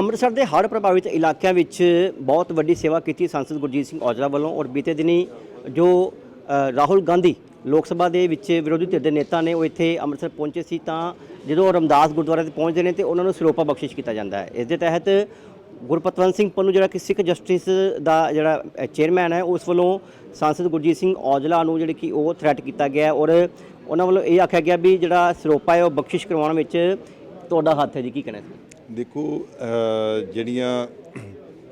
ਅੰਮ੍ਰਿਤਸਰ ਦੇ ਹੜ੍ਹ ਪ੍ਰਭਾਵਿਤ ਇਲਾਕਿਆਂ ਵਿੱਚ ਬਹੁਤ ਵੱਡੀ ਸੇਵਾ ਕੀਤੀ ਸੰਸਦ ਗੁਰਜੀਤ ਸਿੰਘ ਔਜਲਾ ਵੱਲੋਂ ਔਰ ਬੀਤੇ ਦਿਨੀ ਜੋ ਰਾਹੁਲ ਗਾਂਧੀ ਲੋਕ ਸਭਾ ਦੇ ਵਿੱਚ ਵਿਰੋਧੀ ਧਿਰ ਦੇ ਨੇਤਾ ਨੇ ਉਹ ਇੱਥੇ ਅੰਮ੍ਰਿਤਸਰ ਪਹੁੰਚੇ ਸੀ ਤਾਂ ਜਦੋਂ ਰਮਦਾਸ ਗੁਰਦੁਆਰੇ ਤੇ ਪਹੁੰਚਦੇ ਨੇ ਤੇ ਉਹਨਾਂ ਨੂੰ ਸਰੋਪਾ ਬਖਸ਼ਿਸ਼ ਕੀਤਾ ਜਾਂਦਾ ਹੈ। ਇਸ ਦੇ ਤਹਿਤ ਗੁਰਪਤਵੰਤ ਸਿੰਘ ਪੰਨੂ, ਜਿਹੜਾ ਕਿ ਸਿੱਖ ਜਸਟਿਸ ਦਾ ਜਿਹੜਾ ਚੇਅਰਮੈਨ ਹੈ, ਉਸ ਵੱਲੋਂ ਸੰਸਦ ਗੁਰਜੀਤ ਸਿੰਘ ਔਜਲਾ ਨੂੰ ਜਿਹੜੀ ਕਿ ਉਹ ਥ੍ਰੈਟ ਕੀਤਾ ਗਿਆ ਔਰ ਉਹਨਾਂ ਵੱਲੋਂ ਇਹ ਆਖਿਆ ਗਿਆ ਵੀ ਜਿਹੜਾ ਸਰੋਪਾ ਹੈ ਉਹ ਬਖਸ਼ਿਸ਼ ਕਰਵਾਉਣ ਵਿੱਚ ਤੁਹਾਡਾ ਹੱਥ ਹੈ ਜੀ, ਕੀ ਕਹਿਣਾ ਸੀ ਦੇਖੋ ਜਿਹੜੀਆਂ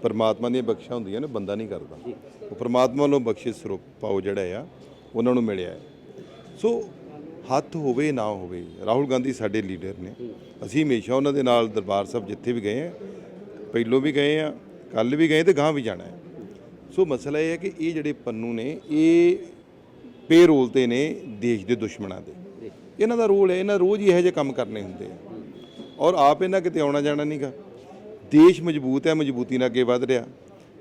ਪਰਮਾਤਮਾ ਦੀਆਂ ਬਖਸ਼ਾਂ ਹੁੰਦੀਆਂ ਨੇ ਬੰਦਾ ਨਹੀਂ ਕਰਦਾ। ਉਹ ਪਰਮਾਤਮਾ ਵੱਲੋਂ ਬਖਸ਼ਿਸ਼ ਸਰੂਪ ਪਾਓ ਜਿਹੜਾ ਆ ਉਹਨਾਂ ਨੂੰ ਮਿਲਿਆ ਹੈ। ਸੋ ਹੱਥ ਹੋਵੇ ਨਾ ਹੋਵੇ ਰਾਹੁਲ ਗਾਂਧੀ ਸਾਡੇ ਲੀਡਰ ਨੇ। ਅਸੀਂ ਹਮੇਸ਼ਾ ਉਹਨਾਂ ਦੇ ਨਾਲ ਦਰਬਾਰ ਸਾਹਿਬ ਜਿੱਥੇ ਵੀ ਗਏ ਆ ਪਹਿਲੋਂ ਵੀ ਗਏ ਆ ਕੱਲ ਵੀ ਗਏ ਤੇ ਗਾਂ ਵੀ ਜਾਣਾ ਹੈ। ਸੋ ਮਸਲਾ ਇਹ ਹੈ ਕਿ ਇਹ ਜਿਹੜੇ ਪੰਨੂ ਨੇ ਇਹ ਪੇਰੋਲ ਤੇ ਨੇ ਦੇਸ਼ ਦੇ ਦੁਸ਼ਮਣਾਂ ਦੇ। ਇਹਨਾਂ ਦਾ ਰੋਲ ਹੈ ਇਹਨਾਂ ਰੋਜ਼ ਹੀ ਇਹੋ ਜਿਹੇ ਕੰਮ ਕਰਨੇ ਹੁੰਦੇ ਆ। ਔਰ ਆਪ ਇਹਨਾਂ ਕਿਤੇ ਆਉਣਾ ਜਾਣਾ ਨਹੀਂਗਾ ਦੇਸ਼ ਮਜ਼ਬੂਤ ਹੈ, ਮਜ਼ਬੂਤੀ ਨਾਲ ਅੱਗੇ ਵਧ ਰਿਹਾ।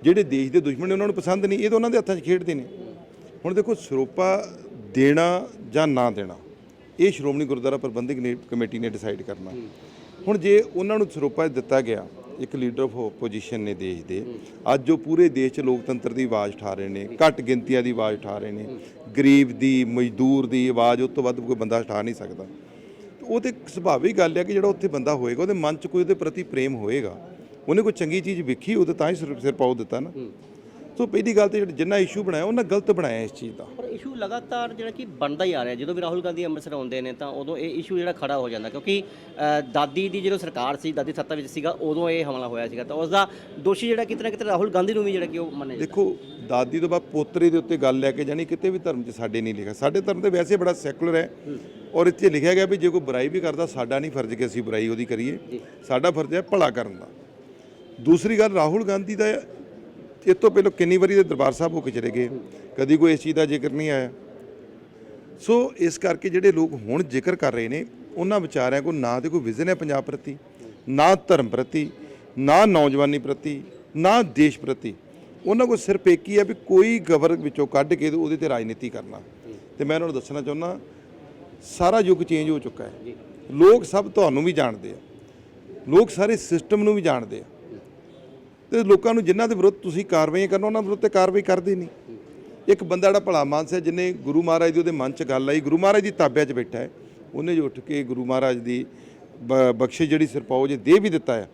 ਜਿਹੜੇ ਦੇਸ਼ ਦੇ ਦੁਸ਼ਮਣ ਨੇ ਉਹਨਾਂ ਨੂੰ ਪਸੰਦ ਨਹੀਂ ਇਹ ਤਾਂ ਉਹਨਾਂ ਦੇ ਹੱਥਾਂ 'ਚ ਖੇਡਦੇ ਨੇ। ਹੁਣ ਦੇਖੋ ਸਰੋਪਾ ਦੇਣਾ ਜਾਂ ਨਾ ਦੇਣਾ, ਇਹ ਸ਼੍ਰੋਮਣੀ ਗੁਰਦੁਆਰਾ ਪ੍ਰਬੰਧਕ ਨੇ ਕਮੇਟੀ ਨੇ ਡਿਸਾਈਡ ਕਰਨਾ। ਹੁਣ ਜੇ ਉਹਨਾਂ ਨੂੰ ਸਰੋਪਾ ਦਿੱਤਾ ਗਿਆ, ਇੱਕ ਲੀਡਰ ਆਫ ਆਪੋਜੀਸ਼ਨ ਨੇ ਦੇਸ਼ ਦੇ, ਅੱਜ ਜੋ ਪੂਰੇ ਦੇਸ਼ 'ਚ ਲੋਕਤੰਤਰ ਦੀ ਆਵਾਜ਼ ਉਠਾ ਰਹੇ ਨੇ, ਘੱਟ ਗਿਣਤੀਆਂ ਦੀ ਆਵਾਜ਼ ਉਠਾ ਰਹੇ ਨੇ। ਗਰੀਬ ਦੀ, ਮਜ਼ਦੂਰ ਦੀ ਆਵਾਜ਼ ਉਸ ਤੋਂ ਵੱਧ ਕੋਈ ਬੰਦਾ ਉਠਾ ਨਹੀਂ ਸਕਦਾ। ਉਹ ਤੇ ਸੁਭਾਵਿਕ ਗੱਲ ਹੈ ਕਿ ਜਿਹੜਾ ਉੱਥੇ ਬੰਦਾ ਹੋਏਗਾ ਉਹਦੇ ਮਨ 'ਚ ਕੋਈ ਉਹਦੇ ਪ੍ਰਤੀ ਪ੍ਰੇਮ ਹੋਏਗਾ। ਉਹਨੇ ਕੋਈ ਚੰਗੀ ਚੀਜ਼ ਵੇਖੀ ਉਹਦੇ ਤਾਂ ਹੀ ਸਿਰ ਪਾਉ ਦਿੱਤਾ ਨਾ। ਸੋ ਪਹਿਲੀ ਗੱਲ ਤੇ ਜਿਹੜਾ ਜਿੰਨਾ ਇਸ਼ੂ ਬਣਾਇਆ ਉਹਨਾਂ ਗਲਤ ਬਣਾਇਆ ਇਸ ਚੀਜ਼ ਦਾ। ਪਰ ਇਸ਼ੂ ਲਗਾਤਾਰ ਜਿਹੜਾ ਕਿ ਬਣਦਾ ਹੀ ਆ ਰਿਹਾ। ਜਦੋਂ ਵੀ ਰਾਹੁਲ ਗਾਂਧੀ ਅੰਮ੍ਰਿਤਸਰ ਆਉਂਦੇ ਨੇ ਤਾਂ ਉਦੋਂ ਇਹ ਇਸ਼ੂ ਜਿਹੜਾ ਖੜਾ ਹੋ ਜਾਂਦਾ ਕਿਉਂਕਿ ਦਾਦੀ ਦੀ ਜਦੋਂ ਸਰਕਾਰ ਸੀ ਦਾਦੀ ਸੱਤਾ ਵਿੱਚ ਸੀਗਾ ਉਦੋਂ ਇਹ ਹਮਲਾ ਹੋਇਆ ਸੀਗਾ। ਤਾਂ ਉਸ ਦਾ ਦੋਸ਼ੀ ਜਿਹੜਾ ਕਿਤੇ ਨਾ ਕਿਤੇ ਰਾਹੁਲ ਗਾਂਧੀ ਨੂੰ ਵੀ ਜਿਹੜਾ ਕਿ ਉਹ ਜਾਂਦਾ। ਦੇਖੋ ਦਾਦੀ ਤੋਂ ਬਾਅਦ ਪੋਤਰੇ ਦੇ ਉੱਤੇ ਗੱਲ ਲੈ ਕੇ ਜਾਣੀ ਕਿਤੇ ਵੀ ਧਰਮ 'ਚ ਸਾਡੇ ਨਹੀਂ ਲਿਖਿਆ। ਸਾਡੇ ਧਰਮ ਤੇ ਵੈਸੇ ਬੜਾ ਸੈਕੂਲਰ ਹੈ। ਔਰ ਇੱਥੇ ਲਿਖਿਆ ਗਿਆ ਵੀ ਜੇ ਕੋਈ ਬੁਰਾਈ ਵੀ ਕਰਦਾ ਸਾਡਾ ਨਹੀਂ ਫਰਜ਼ ਕਿ ਅਸੀਂ ਬੁਰਾਈ ਉਹਦੀ ਕਰੀਏ। ਸਾਡਾ ਫਰਜ਼ ਹੈ ਭਲਾ ਕਰਨ ਦਾ। ਦੂਸਰੀ ਗੱਲ ਰਾਹੁਲ ਗਾਂਧੀ ਦਾ ਇਹ ਤੋਂ ਪਹਿਲਾਂ ਕਿੰਨੀ ਵਾਰੀ ਦੇ ਦਰਬਾਰ ਸਾਹਿਬ ਹੋ ਕੇ ਚਲੇ ਗਏ? ਕਦੀ ਕੋਈ ਇਸ ਚੀਜ਼ ਦਾ ਜ਼ਿਕਰ ਨਹੀਂ ਆਇਆ। ਸੋ ਇਸ ਕਰਕੇ ਜਿਹੜੇ ਲੋਕ ਹੁਣ ਜ਼ਿਕਰ ਕਰ ਰਹੇ ਨੇ ਉਹਨਾਂ ਵਿਚਾਰਿਆਂ ਕੋਲ ਨਾ ਤੇ ਕੋਈ ਵਿਜ਼ਨ ਹੈ ਪੰਜਾਬ ਪ੍ਰਤੀ ਨਾ ਧਰਮ ਪ੍ਰਤੀ ਨਾ ਨੌਜਵਾਨੀ ਪ੍ਰਤੀ ਨਾ ਦੇਸ਼ ਪ੍ਰਤੀ। ਉਹਨਾਂ ਕੋਲ ਸਿਰਫ ਇੱਕ ਹੀ ਹੈ ਵੀ ਕੋਈ ਗਵਰ ਵਿੱਚੋਂ ਕੱਢ ਕੇ ਉਹਦੇ ਤੇ ਰਾਜਨੀਤੀ ਕਰਨਾ। ਤੇ ਮੈਂ ਉਹਨਾਂ ਨੂੰ ਦੱਸਣਾ ਚਾਹੁੰਦਾ ਸਾਰਾ ਯੁੱਗ ਚੇਂਜ ਹੋ ਚੁੱਕਾ ਹੈ। ਲੋਕ ਸਭ ਤੁਹਾਨੂੰ ਵੀ ਜਾਣਦੇ ਆ। ਲੋਕ ਸਾਰੇ ਸਿਸਟਮ ਨੂੰ ਵੀ ਜਾਣਦੇ ਆ। ਤੇ ਲੋਕਾਂ ਨੂੰ ਜਿਨ੍ਹਾਂ ਦੇ ਵਿਰੁੱਧ ਤੁਸੀਂ ਕਾਰਵਾਈਆਂ ਕਰਨਾ, ਉਹਨਾਂ ਵਿਰੁੱਧ ਤੇ ਕਾਰਵਾਈ ਕਰਦੇ ਨਹੀਂ। ਇੱਕ ਬੰਦਾ ਜਿਹੜਾ ਭਲਾ ਮਾਨਸ ਹੈ ਜਿਨੇ ਗੁਰੂ ਮਹਾਰਾਜ ਦੀ ਉਹਦੇ ਮਨ 'ਚ ਗੱਲ ਆਈ, ਗੁਰੂ ਮਹਾਰਾਜ ਦੀ ਤਾਬਿਆ 'ਚ ਬੈਠਾ ਹੈ। ਉਹਨੇ ਜੋ ਉੱਠ ਕੇ ਗੁਰੂ ਮਹਾਰਾਜ ਦੀ ਬ- ਬਖਸ਼ਿਸ਼ ਜਿਹੜੀ ਸਿਰਪਾਓ ਜੇ ਦੇ ਵੀ ਦਿੱਤਾ ਹੈ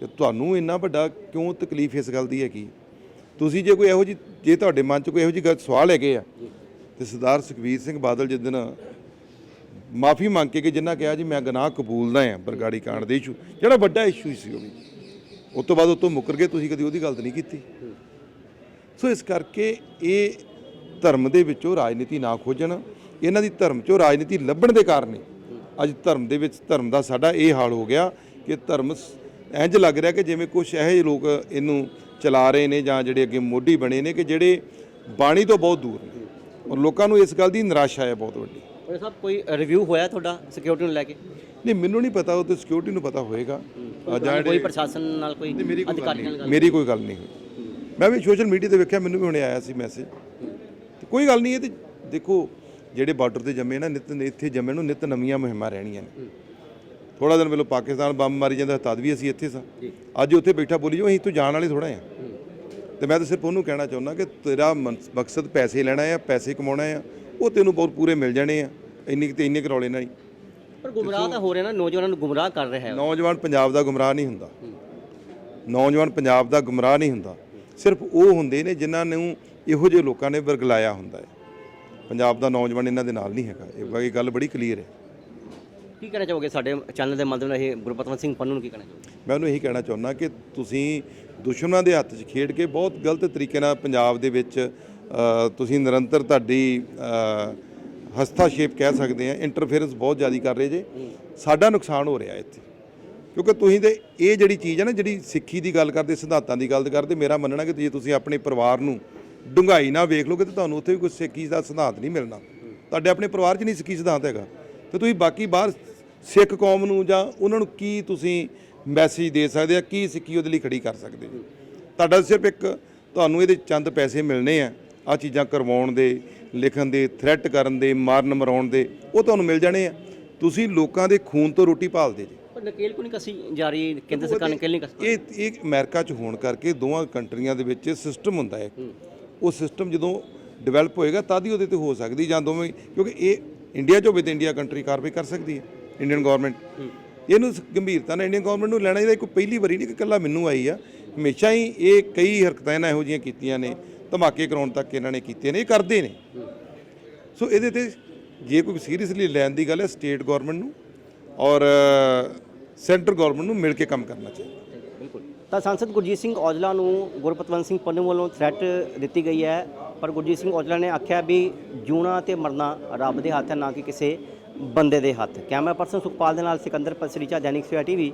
ਤੇ ਤੁਹਾਨੂੰ ਇੰਨਾ ਵੱਡਾ ਕਿਉਂ ਤਕਲੀਫ ਇਸ ਗੱਲ ਦੀ ਹੈ ਕੀ ਤੁਸੀਂ ਜੇ ਕੋਈ ਇਹੋ ਜੀ ਜੇ ਤੁਹਾਡੇ ਮਨ 'ਚ ਕੋਈ ਇਹੋ ਜੀ ਗੱਲ, ਸਵਾਲ ਹੈਗੇ ਆ, ਤੇ ਸਰਦਾਰ ਸੁਖਬੀਰ ਸਿੰਘ ਬਾਦਲ ਜਿਸ ਦਿਨ ਮਾਫੀ ਮੰਗ ਕੇ ਕਿ ਜਿੰਨਾ ਕਿਹਾ ਜੀ ਮੈਂ ਗੁਨਾਹ ਕਬੂਲਦਾ ਹਾਂ, ਬਰਗਾੜੀ ਕਾਂਡ ਦੇ ਇਸ਼ੂ ਜਿਹੜਾ ਵੱਡਾ ਇਸ਼ੂ ਸੀ ਉਹ ਵੀ। ਉਸ ਤੋਂ ਬਾਅਦ ਉਹ ਤੋਂ ਮੁੱਕਰ ਗਏ, ਤੁਸੀਂ ਕਦੀ ਉਹਦੀ ਗੱਲ ਨਹੀਂ ਕੀਤੀ। ਸੋ ਇਸ ਕਰਕੇ ਇਹ ਧਰਮ ਦੇ ਵਿੱਚੋਂ ਰਾਜਨੀਤੀ ਨਾ ਖੋਜਣ, ਇਹਨਾਂ ਦੀ ਧਰਮ 'ਚੋਂ ਰਾਜਨੀਤੀ ਲੱਭਣ ਦੇ ਕਾਰਨ ਅੱਜ ਧਰਮ ਦੇ ਵਿੱਚ, ਧਰਮ ਦਾ ਸਾਡਾ ਇਹ ਹਾਲ ਹੋ ਗਿਆ ਕਿ ਧਰਮ ਸ- ਇੰਝ ਲੱਗ ਰਿਹਾ ਕਿ ਜਿਵੇਂ ਕੁਝ ਇਹੋ ਜਿਹੇ ਲੋਕ ਇਹਨੂੰ ਚਲਾ ਰਹੇ ਨੇ ਜਾਂ ਜਿਹੜੇ ਅੱਗੇ ਮੋਢੀ ਬਣੇ ਨੇ ਕਿ ਜਿਹੜੇ ਬਾਣੀ ਤੋਂ ਬਹੁਤ ਦੂਰ ਨੇ। ਔਰ ਲੋਕਾਂ ਨੂੰ ਇਸ ਗੱਲ ਦੀ ਨਿਰਾਸ਼ਾ ਹੈ ਬਹੁਤ ਵੱਡੀ। ਪਰ ਸਾਹਿਬ ਕੋਈ ਰਿਵਿਊ ਹੋਇਆ ਤੁਹਾਡਾ ਸਿਕਿਉਰਿਟੀ ਨੂੰ ਲੈ ਕੇ? ਨਹੀਂ ਮੈਨੂੰ ਨਹੀਂ ਪਤਾ ਉਹ ਤੇ ਸਿਕਿਉਰਿਟੀ ਨੂੰ ਪਤਾ ਹੋਏਗਾ। ਕੋਈ ਪ੍ਰਸ਼ਾਸਨ ਨਾਲ ਕੋਈ ਨਹੀਂ, ਮੇਰੀ ਕੋਈ ਗੱਲ ਅਧਿਕਾਰੀ ਨਾਲ ਮੇਰੀ ਕੋਈ ਗੱਲ ਨਹੀਂ ਹੋਈ। ਮੈਂ ਵੀ ਸੋਸ਼ਲ ਮੀਡੀਆ ਤੇ ਵੇਖਿਆ ਮੈਨੂੰ ਵੀ ਹੁਣੇ ਆਇਆ ਸੀ ਮੈਸੇਜ ਤੇ ਕੋਈ ਗੱਲ ਨਹੀਂ ਇਹ ਤੇ ਦੇਖੋ ਜਿਹੜੇ ਬਾਰਡਰ ਤੇ ਜੰਮੇ ਨਾ ਨਿਤ ਇੱਥੇ ਜੰਮੇ ਨੂੰ ਨਿਤ ਨਵੀਆਂ ਮੁਹਿੰਮਾਂ ਰਹਿਣੀਆਂ ਨੇ। ਥੋੜਾ ਦਿਨ ਪਹਿਲਾਂ ਪਾਕਿਸਤਾਨ ਬੰਬ ਮਾਰੀ ਜਾਂਦਾ ਤਦ ਵੀ ਅਸੀਂ ਇੱਥੇ ਸਾਂ। ਅੱਜ ਉੱਥੇ ਬੈਠਾ ਬੋਲੀ ਜੋ ਅਸੀਂ ਇੱਥੋਂ ਜਾਣ ਵਾਲੇ ਥੋੜਾ ਆ ਤੇ ਮੈਂ ਤਾਂ ਸਿਰਫ ਉਹਨੂੰ ਕਹਿਣਾ ਚਾਹੁੰਦਾ ਕਿ ਤੇਰਾ ਮਕਸਦ ਪੈਸੇ ਲੈਣਾ ਆ ਪੈਸੇ ਕਮਾਉਣਾ ਆ ਉਹ ਤੈਨੂੰ ਬਹੁਤ ਪੂਰੇ ਮਿਲ ਜਾਣੇ ਆ। ਇੰਨੀ ਤੇ ਇੰਨੇ ਕਰੌਲੇ ਨਾਲ ਹੀ ਪਰ ਗੁੰਮਰਾਹ ਤਾਂ ਹੋ ਰਿਹਾ ਨਾ ਨੌਜਵਾਨਾਂ ਨੂੰ ਗੁੰਮਰਾਹ ਕਰ ਰਿਹਾ ਹੈ। ਨੌਜਵਾਨ ਪੰਜਾਬ ਦਾ ਗੁੰਮਰਾਹ ਨਹੀਂ ਹੁੰਦਾ। ਨੌਜਵਾਨ ਪੰਜਾਬ ਦਾ ਗੁੰਮਰਾਹ ਨਹੀਂ ਹੁੰਦਾ। ਸਿਰਫ ਉਹ ਹੁੰਦੇ ਨੇ ਜਿਨ੍ਹਾਂ ਨੂੰ ਇਹੋ ਜਿਹੇ ਲੋਕਾਂ ਨੇ ਵਰਗਲਾਇਆ ਹੁੰਦਾ ਹੈ। ਪੰਜਾਬ ਦਾ ਨੌਜਵਾਨ ਇਹਨਾਂ ਦੇ ਨਾਲ ਨਹੀਂ ਹੈਗਾ। ਇਹ ਇਹ ਗੱਲ ਬੜੀ ਕਲੀਅਰ ਹੈ। ਕੀ ਕਹਿਣਾ ਚਾਹੋਗੇ ਸਾਡੇ ਚੈਨਲ ਦੇ ਮਾਧਿਅਮ ਨਾਲ ਇਹ ਗੁਰਪਤਵੰਤ ਸਿੰਘ ਪੰਨੂ ਨੂੰ ਕੀ ਕਹਿਣਾ ਚਾਹੋਗੇ? ਮੈਂ ਉਹਨੂੰ ਇਹੀ ਕਹਿਣਾ ਚਾਹੁੰਦਾ ਕਿ ਤੁਸੀਂ ਦੁਸ਼ਮਣਾਂ ਦੇ ਹੱਥ 'ਚ ਖੇਡ ਕੇ ਬਹੁਤ ਗਲਤ ਤਰੀਕੇ ਨਾਲ ਪੰਜਾਬ ਦੇ ਵਿੱਚ ਤੁਸੀਂ ਨਿਰੰਤਰ ਤੁਹਾਡੀ ਹਸਤਾਸ਼ੇਪ ਕਹਿ ਸਕਦੇ ਆ ਇੰਟਰਫੇਰੈਂਸ ਬਹੁਤ ਜ਼ਿਆਦਾ ਕਰ ਰਹੇ ਜੇ। ਸਾਡਾ ਨੁਕਸਾਨ ਹੋ ਰਿਹਾ ਇੱਥੇ। ਕਿਉਂਕਿ ਤੁਸੀਂ ਤੇ ਇਹ ਜਿਹੜੀ ਚੀਜ਼ ਹੈ ਨਾ, ਜਿਹੜੀ ਸਿੱਖੀ ਦੀ ਗੱਲ ਕਰਦੇ, ਸਿਧਾਂਤਾਂ ਦੀ ਗੱਲ ਕਰਦੇ, ਮੇਰਾ ਮੰਨਣਾ ਕਿ ਜੇ ਤੁਸੀਂ ਆਪਣੇ ਪਰਿਵਾਰ ਨੂੰ ਡੂੰਘਾਈ ਨਾਲ ਵੇਖ ਲੋਗੇ ਤਾਂ ਤੁਹਾਨੂੰ ਉੱਥੇ ਵੀ ਕੋਈ ਸਿੱਖੀ ਦਾ ਸਿਧਾਂਤ ਨਹੀਂ ਮਿਲਣਾ। ਤੁਹਾਡੇ ਆਪਣੇ ਪਰਿਵਾਰ 'ਚ ਨਹੀਂ ਸਿੱਖੀ ਸਿਧਾਂਤ ਹੈਗਾ। ਤੇ ਤੁਸੀਂ ਬਾਕੀ ਬਾਹਰ ਸਿੱਖ ਕੌਮ ਨੂੰ ਜਾਂ ਉਹਨਾਂ ਨੂੰ ਕੀ ਤੁਸੀਂ ਮੈਸੇਜ ਦੇ ਸਕਦੇ ਆ, ਕੀ ਸਿੱਖੀ ਉਹਦੇ ਲਈ ਖੜੀ ਕਰ ਸਕਦੇ ਤੁਹਾਡਾ ਸਿਰਫ ਇੱਕ, ਤੁਹਾਨੂੰ ਇਹਦੇ ਚੰਦ ਪੈਸੇ ਮਿਲਣੇ ਆ ਆ ਚੀਜ਼ਾਂ ਕਰਵਾਉਣ ਦੇ ਲਿਖਣ ਦੇ ਥ੍ਰੈਟ ਕਰਨ ਦੇ ਮਾਰਨ ਮਰਾਉਣ ਦੇ ਉਹ ਤੁਹਾਨੂੰ ਮਿਲ ਜਾਣੇ ਆ। ਤੁਸੀਂ ਲੋਕਾਂ ਦੇ ਖੂਨ ਤੋਂ ਰੋਟੀ ਭਾਲਦੇ ਜੀ। ਪਰ ਨਕੇਲ ਕੋ ਨਹੀਂ ਕਸੀ ਜਾ ਰਹੀ? ਕੇਂਦਰ ਸਰਕਾਰ ਨਕੇਲ ਨਹੀਂ ਕਸੀ ਇਹ ਇਹ ਅਮਰੀਕਾ 'ਚ ਹੋਣ ਕਰਕੇ ਦੋਵਾਂ ਕੰਟਰੀਆਂ ਦੇ ਵਿੱਚ ਸਿਸਟਮ ਹੁੰਦਾ ਹੈ। ਉਹ ਸਿਸਟਮ ਜਦੋਂ ਡਿਵੈਲਪ ਹੋਏਗਾ ਤਦ ਹੀ ਉਹਦੇ ਤੇ ਹੋ ਸਕਦੀ ਜਾਂ ਦੋਵੇਂ ਕਿਉਂਕਿ ਇਹ ਇੰਡੀਆ 'ਚ ਹੋਵੇ ਤੇ ਇੰਡੀਆ ਕੰਟਰੀ ਕਾਰਵਾਈ ਕਰ ਸਕਦੀ ਹੈ ਇੰਡੀਅਨ ਗਵਰਨਮੈਂਟ ਇਹਨੂੰ ਗੰਭੀਰਤਾ ਨਾਲ ਇੰਡੀਅਨ ਗਵਰਨਮੈਂਟ ਨੂੰ ਲੈਣਾ ਚਾਹੀਦਾ। ਕੋਈ ਪਹਿਲੀ ਵਾਰੀ ਨਹੀਂ ਕਿ ਇਕੱਲਾ ਮੈਨੂੰ ਆਈ ਆ। ਹਮੇਸ਼ਾ ਹੀ ਇਹ ਕਈ ਹਰਕਤਾਂ ਇਹਨਾਂ ਇਹੋ ਜਿਹੀਆਂ ਕੀਤੀਆਂ ਨੇ। ਧਮਾਕੇ ਕਰਾਉਣ ਤੱਕ ਇਹਨਾਂ ਨੇ ਕੀਤੇ ਨੇ, ਇਹ ਕਰਦੇ ਨੇ। ਸੋ ਇਹਦੇ ਤੇ ਜੇ ਕੋਈ ਸੀਰੀਅਸਲੀ ਲੈਣ ਦੀ ਗੱਲ ਹੈ, ਸਟੇਟ ਗਵਰਨਮੈਂਟ ਨੂੰ ਔਰ ਸੈਂਟਰ ਗਵਰਨਮੈਂਟ ਨੂੰ ਮਿਲ ਕੇ ਕੰਮ ਕਰਨਾ ਚਾਹੀਦਾ। ਬਿਲਕੁਲ। ਤਾਂ ਸੰਸਦ ਗੁਰਜੀਤ ਸਿੰਘ ਔਜਲਾ ਨੂੰ ਗੁਰਪਤਵੰਤ ਸਿੰਘ ਪੰਨੂ ਵੱਲੋਂ ਥ੍ਰੈਟ ਦਿੱਤੀ ਗਈ ਹੈ, ਪਰ ਗੁਰਜੀਤ ਸਿੰਘ ਔਜਲਾ ਨੇ ਆਖਿਆ ਵੀ ਜੂਣਾ ਤੇ ਮਰਨਾ ਰੱਬ ਦੇ ਹੱਥ ਹੈ, ਨਾ ਕਿ ਕਿਸੇ ਬੰਦੇ ਦੇ ਹੱਥ। ਕੈਮਰਾ ਪਰਸਨ ਸੁਖਪਾਲ ਦੇ ਨਾਲ ਸਿਕੰਦਰ ਪਸਰੀਚਾ, ਦੈਨਿਕ ਸਵੇਰਾ ਟੀਵੀ,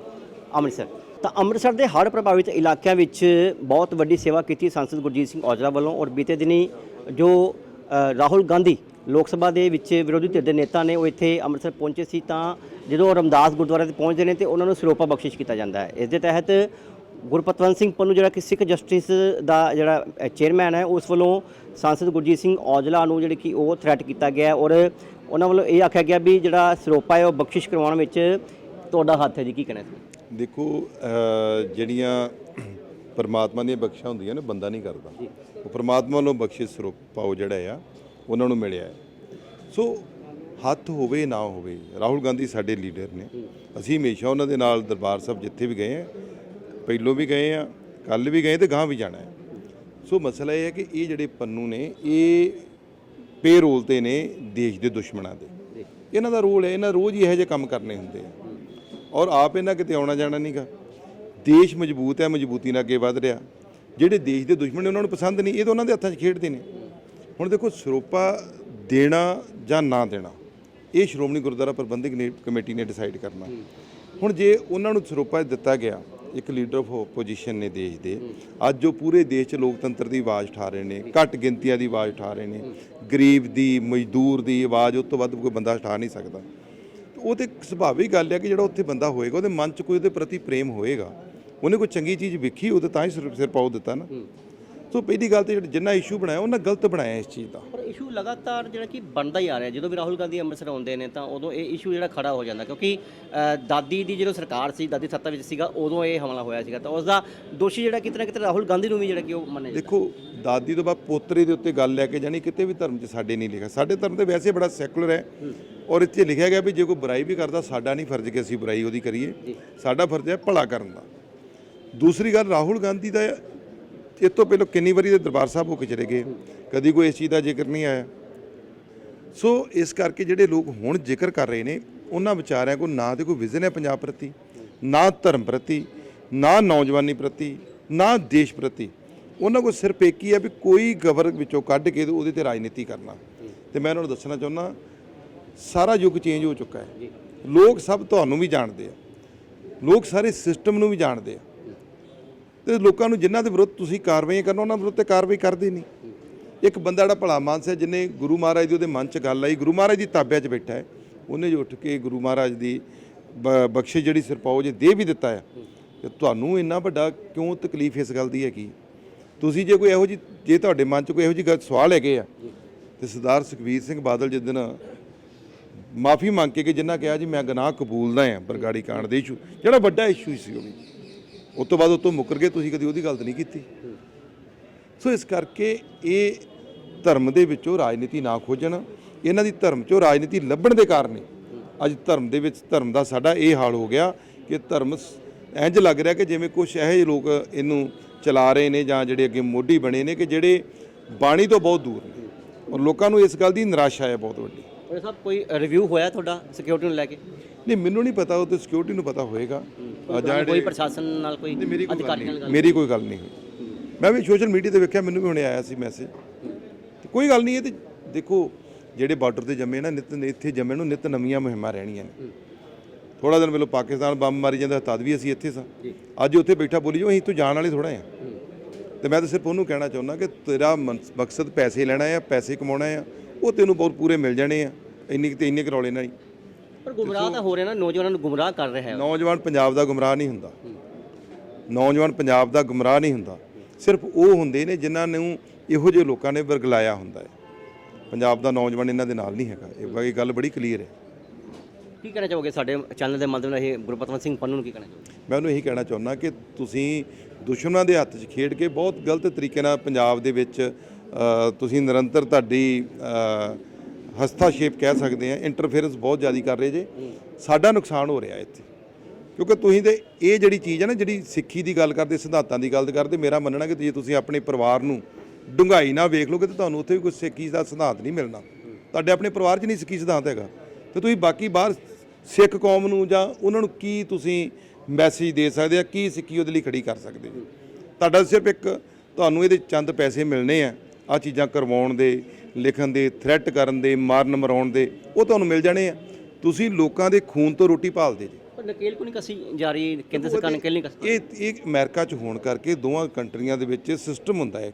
ਅੰਮ੍ਰਿਤਸਰ। ਤਾਂ ਅੰਮ੍ਰਿਤਸਰ ਦੇ ਹੜ੍ਹ ਪ੍ਰਭਾਵਿਤ ਇਲਾਕਿਆਂ ਵਿੱਚ ਬਹੁਤ ਵੱਡੀ ਸੇਵਾ ਕੀਤੀ ਸੰਸਦ ਗੁਰਜੀਤ ਸਿੰਘ ਔਜਲਾ ਵੱਲੋਂ ਔਰ ਬੀਤੇ ਦਿਨੀ ਜੋ ਰਾਹੁਲ ਗਾਂਧੀ ਲੋਕ ਸਭਾ ਦੇ ਵਿੱਚ ਵਿਰੋਧੀ ਧਿਰ ਦੇ ਨੇਤਾ ਨੇ ਉਹ ਇੱਥੇ ਅੰਮ੍ਰਿਤਸਰ ਪਹੁੰਚੇ ਸੀ ਤਾਂ ਜਦੋਂ ਰਮਦਾਸ ਗੁਰਦੁਆਰੇ ਤੇ ਪਹੁੰਚਦੇ ਨੇ ਤੇ ਉਹਨਾਂ ਨੂੰ ਸਰੋਪਾ ਬਖਸ਼ਿਸ਼ ਕੀਤਾ ਜਾਂਦਾ ਹੈ। ਇਸ ਦੇ ਤਹਿਤ ਗੁਰਪਤਵੰਤ ਸਿੰਘ ਪੰਨੂ, ਜਿਹੜਾ ਕਿ ਸਿੱਖ ਜਸਟਿਸ ਦਾ ਜਿਹੜਾ ਚੇਅਰਮੈਨ ਹੈ, ਉਸ ਵੱਲੋਂ ਸੰਸਦ ਗੁਰਜੀਤ ਸਿੰਘ ਔਜਲਾ ਨੂੰ ਜਿਹੜੀ ਕਿ ਉਹ ਥ੍ਰੈਟ ਕੀਤਾ ਗਿਆ ਔਰ ਉਹਨਾਂ ਵੱਲੋਂ ਇਹ ਆਖਿਆ ਗਿਆ ਵੀ ਜਿਹੜਾ ਸਰੋਪਾ ਹੈ ਉਹ ਬਖਸ਼ਿਸ਼ ਕਰਵਾਉਣ ਵਿੱਚ ਤੁਹਾਡਾ ਹੱਥ ਹੈ ਜੀ, ਕੀ ਕਹਿਣਾ ਸੀ ਦੇਖੋ ਜਿਹੜੀਆਂ ਪਰਮਾਤਮਾ ਦੀਆਂ ਬਖਸ਼ਾਂ ਹੁੰਦੀਆਂ ਨੇ ਬੰਦਾ ਨਹੀਂ ਕਰਦਾ। ਉਹ ਪਰਮਾਤਮਾ ਵੱਲੋਂ ਬਖਸ਼ਿਸ਼ ਸਰੂਪ ਪਾਓ ਜਿਹੜਾ ਆ ਉਹਨਾਂ ਨੂੰ ਮਿਲਿਆ ਸੋ ਹੱਥ ਹੋਵੇ ਨਾ ਹੋਵੇ ਰਾਹੁਲ ਗਾਂਧੀ ਸਾਡੇ ਲੀਡਰ ਨੇ। ਅਸੀਂ ਹਮੇਸ਼ਾ ਉਹਨਾਂ ਦੇ ਨਾਲ ਦਰਬਾਰ ਸਾਹਿਬ ਜਿੱਥੇ ਵੀ ਗਏ ਆ ਪਹਿਲੋਂ ਵੀ ਗਏ ਆ ਕੱਲ ਵੀ ਗਏ ਤੇ ਗਾਂ ਵੀ ਜਾਣਾ ਹੈ। ਸੋ ਮਸਲਾ ਇਹ ਹੈ ਕਿ ਇਹ ਜਿਹੜੇ ਪੰਨੂ ਨੇ ਇਹ ਪੇਰੋਲ ਤੇ ਨੇ ਦੇਸ਼ ਦੇ ਦੁਸ਼ਮਣਾਂ ਦੇ। ਇਹਨਾਂ ਦਾ ਰੋਲ ਹੈ ਇਹਨਾਂ ਰੋਜ਼ ਹੀ ਇਹੋ ਜਿਹੇ ਕੰਮ ਕਰਨੇ ਹੁੰਦੇ ਆ। ਔਰ ਆਪ ਇਹਨਾਂ ਕਿਤੇ ਆਉਣਾ ਜਾਣਾ ਨਹੀਂਗਾ ਦੇਸ਼ ਮਜ਼ਬੂਤ ਹੈ, ਮਜ਼ਬੂਤੀ ਨਾਲ ਅੱਗੇ ਵਧ ਰਿਹਾ। ਜਿਹੜੇ ਦੇਸ਼ ਦੇ ਦੁਸ਼ਮਣ ਨੇ ਉਹਨਾਂ ਨੂੰ ਪਸੰਦ ਨਹੀਂ, ਇਹ ਤਾਂ ਉਹਨਾਂ ਦੇ ਹੱਥਾਂ 'ਚ ਖੇਡਦੇ ਨੇ। ਹੁਣ ਦੇਖੋ, ਸਰੋਪਾ ਦੇਣਾ ਜਾਂ ਨਾ ਦੇਣਾ, ਇਹ ਸ਼੍ਰੋਮਣੀ ਗੁਰਦੁਆਰਾ ਪ੍ਰਬੰਧਕ ਨੇ, ਕਮੇਟੀ ਨੇ ਡਿਸਾਈਡ ਕਰਨਾ। ਹੁਣ ਜੇ ਉਹਨਾਂ ਨੂੰ ਸਰੋਪਾ ਦਿੱਤਾ ਗਿਆ, ਇੱਕ ਲੀਡਰ ਆਫ ਆਪੋਜੀਸ਼ਨ ਨੇ ਦੇਸ਼ ਦੇ, ਅੱਜ ਜੋ ਪੂਰੇ ਦੇਸ਼ 'ਚ ਲੋਕਤੰਤਰ ਦੀ ਆਵਾਜ਼ ਉਠਾ ਰਹੇ ਨੇ, ਘੱਟ ਗਿਣਤੀਆਂ ਦੀ ਆਵਾਜ਼ ਉਠਾ ਰਹੇ ਨੇ, ਗਰੀਬ ਦੀ, ਮਜ਼ਦੂਰ ਦੀ ਆਵਾਜ਼, ਉਸ ਤੋਂ ਵੱਧ ਕੋਈ ਬੰਦਾ ਉਠਾ ਨਹੀਂ ਸਕਦਾ। ਉਹ ਤੇ ਸੁਭਾਵਿਕ ਗੱਲ ਹੈ ਕਿ ਜਿਹੜਾ ਉੱਥੇ ਬੰਦਾ ਹੋਏਗਾ ਉਹਦੇ ਮਨ 'ਚ ਕੋਈ ਉਹਦੇ ਪ੍ਰਤੀ ਪ੍ਰੇਮ ਹੋਏਗਾ। ਉਹਨੇ ਕੋਈ ਚੰਗੀ ਚੀਜ਼ ਵੇਖੀ ਉਹਦੇ ਤਾਂ ਹੀ ਸਿਰ ਸਿਰ ਪਾਉ ਦਿੱਤਾ ਨਾ। ਸੋ ਪਹਿਲੀ ਗੱਲ ਤੇ ਜਿਹੜਾ ਜਿੰਨਾ ਇਸ਼ੂ ਬਣਾਇਆ ਉਹਨਾਂ ਗਲਤ ਬਣਾਇਆ ਇਸ ਚੀਜ਼ ਦਾ। ਪਰ ਇਸ਼ੂ ਲਗਾਤਾਰ ਜਿਹੜਾ ਕਿ ਬਣਦਾ ਹੀ ਆ ਰਿਹਾ। ਜਦੋਂ ਵੀ ਰਾਹੁਲ ਗਾਂਧੀ ਅੰਮ੍ਰਿਤਸਰ ਆਉਂਦੇ ਨੇ ਤਾਂ ਉਦੋਂ ਇਹ ਇਸ਼ੂ ਜਿਹੜਾ ਖੜਾ ਹੋ ਜਾਂਦਾ ਕਿਉਂਕਿ ਦਾਦੀ ਦੀ ਜਦੋਂ ਸਰਕਾਰ ਸੀ ਦਾਦੀ ਸੱਤਾ ਵਿੱਚ ਸੀਗਾ ਉਦੋਂ ਇਹ ਹਮਲਾ ਹੋਇਆ ਸੀਗਾ। ਤਾਂ ਉਸ ਦਾ ਦੋਸ਼ੀ ਜਿਹੜਾ ਕਿਤੇ ਨਾ ਕਿਤੇ ਰਾਹੁਲ ਗਾਂਧੀ ਨੂੰ ਵੀ ਜਿਹੜਾ ਕਿ ਉਹ ਮੰਨਿਆ ਜਾਂਦਾ। ਦੇਖੋ ਦਾਦੀ ਤੋਂ ਬਾਅਦ ਪੋਤਰੇ ਦੇ ਉੱਤੇ ਗੱਲ ਲੈ ਕੇ ਜਾਣੀ ਕਿਤੇ ਵੀ ਧਰਮ 'ਚ ਸਾਡੇ ਨਹੀਂ ਲਿਖਿਆ। ਸਾਡੇ ਧਰਮ ਤੇ ਵੈਸੇ ਬੜਾ ਸੈਕੂਲਰ ਹੈ ਔਰ ਇੱਥੇ ਲਿਖਿਆ ਗਿਆ ਵੀ ਜੇ ਕੋਈ ਬੁਰਾਈ ਵੀ ਕਰਦਾ ਸਾਡਾ ਨਹੀਂ ਫਰਜ਼ ਕਿ ਅਸੀਂ ਬੁਰਾਈ ਉਹਦੀ ਕਰੀਏ। ਸਾਡਾ ਫਰਜ਼ ਹੈ ਭਲਾ ਕਰਨ ਦਾ। ਦੂਸਰੀ ਗੱਲ ਰਾਹੁਲ ਗਾਂਧੀ ਦਾ ਇਹ ਤੋਂ ਪਹਿਲਾਂ ਕਿੰਨੀ ਵਾਰੀ ਦੇ ਦਰਬਾਰ ਸਾਹਿਬ ਹੋ ਕੇ ਚਲੇ ਗਏ। ਕਦੀ ਕੋਈ ਇਸ ਚੀਜ਼ ਦਾ ਜ਼ਿਕਰ ਨਹੀਂ ਆਇਆ। ਸੋ ਇਸ ਕਰਕੇ ਜਿਹੜੇ ਲੋਕ ਹੁਣ ਜ਼ਿਕਰ ਕਰ ਰਹੇ ਨੇ ਉਹਨਾਂ ਵਿਚਾਰਿਆਂ ਕੋਲ ਨਾ ਤੇ ਕੋਈ ਵਿਜ਼ਨ ਹੈ ਪੰਜਾਬ ਪ੍ਰਤੀ ਨਾ ਧਰਮ ਪ੍ਰਤੀ ਨਾ ਨੌਜਵਾਨੀ ਪ੍ਰਤੀ ਨਾ ਦੇਸ਼ ਪ੍ਰਤੀ। ਉਹਨਾਂ ਕੋਲ ਸਿਰਫ ਇੱਕ ਹੀ ਹੈ ਵੀ ਕੋਈ ਗਵਰ ਵਿੱਚੋਂ ਕੱਢ ਕੇ ਉਹਦੇ ਤੇ ਰਾਜਨੀਤੀ ਕਰਨਾ। ਤੇ ਮੈਂ ਉਹਨਾਂ ਨੂੰ ਦੱਸਣਾ ਚਾਹੁੰਦਾ ਸਾਰਾ ਯੁੱਗ ਚੇਂਜ ਹੋ ਚੁੱਕਾ ਹੈ। ਲੋਕ ਸਭ ਤੁਹਾਨੂੰ ਵੀ ਜਾਣਦੇ ਆ। ਲੋਕ ਸਾਰੇ ਸਿਸਟਮ ਨੂੰ ਵੀ ਜਾਣਦੇ ਆ। ਤੇ ਲੋਕਾਂ ਨੂੰ ਜਿਨ੍ਹਾਂ ਦੇ ਵਿਰੁੱਧ ਤੁਸੀਂ ਕਾਰਵਾਈਆਂ ਕਰਨਾ ਉਹਨਾਂ ਵਿਰੁੱਧ ਤੇ ਕਾਰਵਾਈ ਕਰਦੇ ਨਹੀਂ। ਇੱਕ ਬੰਦਾ ਜਿਹੜਾ ਭਲਾ ਮਾਨਸ ਹੈ ਜਿਨੇ ਗੁਰੂ ਮਹਾਰਾਜ ਦੀ ਉਹਦੇ ਮਨ 'ਚ ਗੱਲ ਆਈ ਗੁਰੂ ਮਹਾਰਾਜ ਦੀ ਤਾਬਿਆ 'ਚ ਬੈਠਾ ਹੈ। ਉਹਨੇ ਜੋ ਉੱਠ ਕੇ ਗੁਰੂ ਮਹਾਰਾਜ ਦੀ ਬਖਸ਼ਿਸ਼ ਜਿਹੜੀ ਸਿਰਪਾਓ ਜੇ ਦੇ ਵੀ ਦਿੱਤਾ ਹੈ। ਤੇ ਤੁਹਾਨੂੰ ਇੰਨਾ ਵੱਡਾ ਕਿਉਂ ਤਕਲੀਫ ਇਸ ਗੱਲ ਦੀ ਹੈ ਕੀ ਤੁਸੀਂ ਜੇ ਕੋਈ ਇਹੋ ਜੀ ਜੇ ਤੁਹਾਡੇ ਮਨ 'ਚ ਕੋਈ ਇਹੋ ਜੀ ਗੱਲ, ਸਵਾਲ ਹੈਗੇ ਆ, ਤੇ ਸਰਦਾਰ ਸੁਖਬੀਰ ਸਿੰਘ ਬਾਦਲ ਜਿੱਦਣ ਮਾਫੀ ਮੰਗ ਕੇ ਕਿ ਜਿੰਨਾ ਕਿਹਾ ਜੀ ਮੈਂ ਗੁਨਾਹ ਕਬੂਲਦਾ ਹਾਂ, ਬਰਗਾੜੀ ਕਾਂਡ ਦੇ ਇਸ਼ੂ ਜਿਹੜਾ ਵੱਡਾ ਇਸ਼ੂ ਸੀ ਉਹ ਵੀ। ਉਸ ਤੋਂ ਬਾਅਦ ਉਹ ਤੋਂ ਮੁੱਕਰ ਗਏ, ਤੁਸੀਂ ਕਦੀ ਉਹਦੀ ਗੱਲ ਨਹੀਂ ਕੀਤੀ। ਸੋ ਇਸ ਕਰਕੇ ਇਹ ਧਰਮ ਦੇ ਵਿੱਚੋਂ ਰਾਜਨੀਤੀ ਨਾ ਖੋਜਣ, ਇਹਨਾਂ ਦੀ ਧਰਮ ਚੋਂ ਰਾਜਨੀਤੀ ਲੱਭਣ ਦੇ ਕਾਰਨ ਅੱਜ ਧਰਮ ਦੇ ਵਿੱਚ, ਧਰਮ ਦਾ ਸਾਡਾ ਇਹ ਹਾਲ ਹੋ ਗਿਆ ਕਿ ਧਰਮ ਸ- ਇੰਝ ਲੱਗ ਰਿਹਾ ਕਿ ਜਿਵੇਂ ਕੁਝ ਇਹੋ ਜਿਹੇ ਲੋਕ ਇਹਨੂੰ ਚਲਾ ਰਹੇ ਨੇ ਜਾਂ ਜਿਹੜੇ ਅੱਗੇ ਮੋਢੀ ਬਣੇ ਨੇ ਕਿ ਜਿਹੜੇ ਬਾਣੀ ਤੋਂ ਬਹੁਤ ਦੂਰ ਨੇ। ਔਰ ਲੋਕਾਂ ਨੂੰ ਇਸ ਗੱਲ ਦੀ ਨਿਰਾਸ਼ਾ ਹੈ ਬਹੁਤ ਵੱਡੀ। ਉਹ ਸਾਹਿਬ ਕੋਈ ਰਿਵਿਊ ਹੋਇਆ ਤੁਹਾਡਾ ਸਿਕਿਉਰਿਟੀ ਨੂੰ ਲੈ ਕੇ? ਨਹੀਂ ਮੈਨੂੰ ਨਹੀਂ ਪਤਾ ਉਹ ਤੇ ਸਿਕਿਉਰਿਟੀ ਨੂੰ ਪਤਾ ਹੋਏਗਾ। ਜਾਂ ਕੋਈ ਪ੍ਰਸ਼ਾਸਨ ਨਾਲ ਕੋਈ ਨਹੀਂ, ਮੇਰੀ ਕੋਈ ਗੱਲ ਅਧਿਕਾਰੀ ਨਾਲ ਗੱਲ ਮੇਰੀ ਕੋਈ ਗੱਲ ਨਹੀਂ ਹੋਈ। ਮੈਂ ਵੀ ਸੋਸ਼ਲ ਮੀਡੀਆ ਤੇ ਵੇਖਿਆ ਮੈਨੂੰ ਵੀ ਹੁਣੇ ਆਇਆ ਸੀ ਮੈਸੇਜ ਤੇ ਕੋਈ ਗੱਲ ਨਹੀਂ ਇਹ ਤੇ ਦੇਖੋ ਜਿਹੜੇ ਬਾਰਡਰ ਤੇ ਜੰਮੇ ਨਾ ਨਿਤ ਇੱਥੇ ਜੰਮੇ ਨੂੰ ਨਿਤ ਨਵੀਆਂ ਮੁਹਿੰਮਾਂ ਰਹਿਣੀਆਂ ਨੇ। ਥੋੜਾ ਦਿਨ ਪਹਿਲਾਂ ਪਾਕਿਸਤਾਨ ਬੰਬ ਮਾਰੀ ਜਾਂਦਾ ਤਦ ਵੀ ਅਸੀਂ ਇੱਥੇ ਸਾਂ। ਅੱਜ ਉੱਥੇ ਬੈਠਾ ਬੋਲੀ ਜੋ ਅਸੀਂ ਤੋਂ ਜਾਣ ਵਾਲੇ ਥੋੜਾ ਆ। ਤੇ ਮੈਂ ਤਾਂ ਸਿਰਫ ਉਹਨੂੰ ਕਹਿਣਾ ਚਾਹੁੰਦਾ ਕਿ ਤੇਰਾ ਮਕਸਦ ਪੈਸੇ ਲੈਣਾ ਆ ਪੈਸੇ ਕਮਾਉਣਾ ਆ ਉਹ ਤੈਨੂੰ ਬਹੁਤ ਪੂਰੇ ਮਿਲ ਜਾਣੇ ਆ ਇੰਨੀ ਤੇ ਇੰਨੇ ਕਰੌਲੇ ਨਾਲ ਹੀ। ਪਰ ਗੁੰਮਰਾਹ ਤਾਂ ਹੋ ਰਿਹਾ ਨਾ ਨੌਜਵਾਨਾਂ ਨੂੰ ਗੁੰਮਰਾਹ ਕਰ ਰਿਹਾ ਹੈ। ਨੌਜਵਾਨ ਪੰਜਾਬ ਦਾ ਗੁੰਮਰਾਹ ਨਹੀਂ ਹੁੰਦਾ। ਨੌਜਵਾਨ ਪੰਜਾਬ ਦਾ ਗੁੰਮਰਾਹ ਨਹੀਂ ਹੁੰਦਾ। ਸਿਰਫ ਉਹ ਹੁੰਦੇ ਨੇ ਜਿਨ੍ਹਾਂ ਨੂੰ ਇਹੋ ਜਿਹੇ ਲੋਕਾਂ ਨੇ ਵਰਗਲਾਇਆ ਹੁੰਦਾ ਹੈ। ਪੰਜਾਬ ਦਾ ਨੌਜਵਾਨ ਇਹਨਾਂ ਦੇ ਨਾਲ ਨਹੀਂ ਹੈਗਾ। ਇਹ ਗੱਲ ਬੜੀ ਕਲੀਅਰ ਹੈ। ਕੀ ਕਹਿਣਾ ਚਾਹੋਗੇ ਸਾਡੇ ਚੈਨਲ ਦੇ ਮਾਧਿਅਮ ਨਾਲ ਇਹ ਗੁਰਪਤਵੰਤ ਸਿੰਘ ਪੰਨੂ ਨੂੰ ਕੀ ਕਹਿਣਾ ਚਾਹੋਗੇ? ਮੈਂ ਉਹਨੂੰ ਇਹੀ ਕਹਿਣਾ ਚਾਹੁੰਦਾ ਕਿ ਤੁਸੀਂ ਦੁਸ਼ਮਣਾਂ ਦੇ ਹੱਥ 'ਚ ਖੇਡ ਕੇ ਬਹੁਤ ਗਲਤ ਤਰੀਕੇ ਨਾਲ ਪੰਜਾਬ ਦੇ ਵਿੱਚ ਤੁਸੀਂ ਨਿਰੰਤਰ ਤੁਹਾਡੀ ਅ, ਹਸਤਾਸ਼ੇਪ ਕਹਿ ਸਕਦੇ ਆ ਇੰਟਰਫੇਰੈਂਸ ਬਹੁਤ ਜ਼ਿਆਦਾ ਕਰ ਰਹੇ ਜੇ। ਸਾਡਾ ਨੁਕਸਾਨ ਹੋ ਰਿਹਾ ਇੱਥੇ। ਕਿਉਂਕਿ ਤੁਸੀਂ ਤੇ ਇਹ ਜਿਹੜੀ ਚੀਜ਼ ਹੈ ਨਾ ਜਿਹੜੀ ਸਿੱਖੀ ਦੀ ਗੱਲ ਕਰਦੇ ਸਿਧਾਂਤਾਂ ਦੀ ਗੱਲ ਕਰਦੇ ਮੇਰਾ ਮੰਨਣਾ ਕਿ ਜੇ ਤੁਸੀਂ ਆਪਣੇ ਪਰਿਵਾਰ ਨੂੰ ਡੂੰਘਾਈ ਨਾਲ ਵੇਖ ਲੋਗੇ ਤਾਂ ਤੁਹਾਨੂੰ ਉੱਥੇ ਵੀ ਕੋਈ ਸਿੱਖੀ ਦਾ ਸਿਧਾਂਤ ਨਹੀਂ ਮਿਲਣਾ। ਤੁਹਾਡੇ ਆਪਣੇ ਪਰਿਵਾਰ 'ਚ ਨਹੀਂ ਸਿੱਖੀ ਸਿਧਾਂਤ ਹੈਗਾ। ਤੇ ਤੁਸੀਂ ਬਾਕੀ ਬਾਹਰ ਸਿੱਖ ਕੌਮ ਨੂੰ ਜਾਂ ਉਹਨਾਂ ਨੂੰ ਕੀ ਤੁਸੀਂ ਮੈਸੇਜ ਦੇ ਸਕਦੇ ਆ ਕੀ ਸਿੱਖੀ ਉਹਦੇ ਲਈ ਖੜੀ ਕਰ ਸਕਦੇ ਹੋ? ਤੁਹਾਡਾ ਸਿਰਫ ਇੱਕ ਤੁਹਾਨੂੰ ਇਹਦੇ ਚੰਦ ਪੈਸੇ ਮਿਲਣੇ ਆ ਆ ਚੀਜ਼ਾਂ ਕਰਵਾਉਣ ਦੇ ਲਿਖਣ ਦੇ ਥ੍ਰੈਟ ਕਰਨ ਦੇ ਮਾਰਨ ਮਰਾਉਣ ਦੇ ਉਹ ਤੁਹਾਨੂੰ ਮਿਲ ਜਾਣੇ ਆ। ਤੁਸੀਂ ਲੋਕਾਂ ਦੇ ਖੂਨ ਤੋਂ ਰੋਟੀ ਭਾਲਦੇ ਜੀ। ਪਰ ਨਕੇਲ ਕੋ ਨਹੀਂ ਕਸੀ ਜਾ ਰਹੀ ਕੇਂਦਰ ਸਰਕਾਰ ਨਕੇਲ ਨਹੀਂ ਕਸੀ ਇਹ ਇਹ ਅਮਰੀਕਾ 'ਚ ਹੋਣ ਕਰਕੇ ਦੋਵਾਂ ਕੰਟਰੀਆਂ ਦੇ ਵਿੱਚ ਸਿਸਟਮ ਹੁੰਦਾ ਹੈ।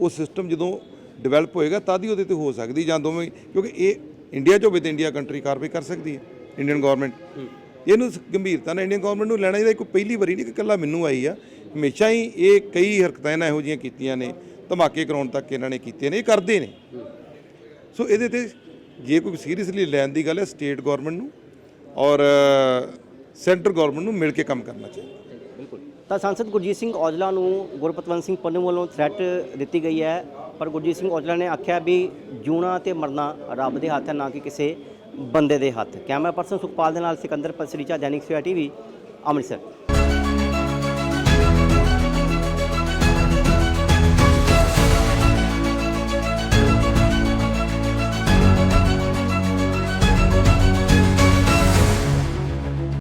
ਉਹ ਸਿਸਟਮ ਜਦੋਂ ਡਿਵੈਲਪ ਹੋਏਗਾ ਤਦ ਹੀ ਉਹਦੇ ਤੇ ਹੋ ਸਕਦੀ ਜਾਂ ਦੋਵੇਂ ਕਿਉਂਕਿ ਇਹ ਇੰਡੀਆ 'ਚ ਹੋਵੇ ਤਾਂ ਇੰਡੀਆ ਕੰਟਰੀ ਕਾਰਵਾਈ ਕਰ ਸਕਦੀ ਹੈ। ਇੰਡੀਅਨ ਗਵਰਨਮੈਂਟ ਇਹਨੂੰ ਗੰਭੀਰਤਾ ਨਾਲ ਇੰਡੀਅਨ ਗਵਰਨਮੈਂਟ ਨੂੰ ਲੈਣਾ ਚਾਹੀਦਾ। ਕੋਈ ਪਹਿਲੀ ਵਾਰੀ ਨਹੀਂ ਕਿ ਇਕੱਲਾ ਮੈਨੂੰ ਆਈ ਆ। ਹਮੇਸ਼ਾ ਹੀ ਇਹ ਕਈ ਹਰਕਤਾਂ ਇਹਨਾਂ ਇਹੋ ਜਿਹੀਆਂ ਕੀਤੀਆਂ ਨੇ ਧਮਾਕੇ ਕਰਾਉਣ ਤੱਕ ਇਹਨਾਂ ਨੇ ਕੀਤੇ ਨੇ ਇਹ ਕਰਦੇ ਨੇ। ਸੋ ਇਹਦੇ ਤੇ ਜੇ ਕੋਈ ਸੀਰੀਅਸਲੀ ਲੈਣ ਦੀ ਗੱਲ ਹੈ ਸਟੇਟ ਗਵਰਨਮੈਂਟ ਨੂੰ ਔਰ ਸੈਂਟਰ ਗਵਰਨਮੈਂਟ ਨੂੰ ਮਿਲ ਕੇ ਕੰਮ ਕਰਨਾ ਚਾਹੀਦਾ। ਬਿਲਕੁਲ। ਤਾਂ ਸੰਸਦ ਗੁਰਜੀਤ ਸਿੰਘ ਔਜਲਾ ਨੂੰ ਗੁਰਪਤਵੰਤ ਸਿੰਘ ਪੰਨੂ ਵੱਲੋਂ ਥ੍ਰੈਟ ਦਿੱਤੀ ਗਈ ਹੈ। ਪਰ ਗੁਰਜੀਤ ਸਿੰਘ ਔਜਲਾ ਨੇ ਆਖਿਆ ਵੀ ਜੂਣਾ ਤੇ ਮਰਨਾ ਰੱਬ ਦੇ ਹੱਥ ਹੈ ਨਾ ਕਿ ਕਿਸੇ ਬੰਦੇ ਦੇ ਹੱਥ। ਕੈਮਰਾ ਪਰਸਨ ਸੁਖਪਾਲ ਦੇ ਨਾਲ ਸਿਕੰਦਰ ਪਸਰੀਚਾ ਦੈਨਿਕ ਸਵੇਰਾ ਟੀਵੀ ਅੰਮ੍ਰਿਤਸਰ।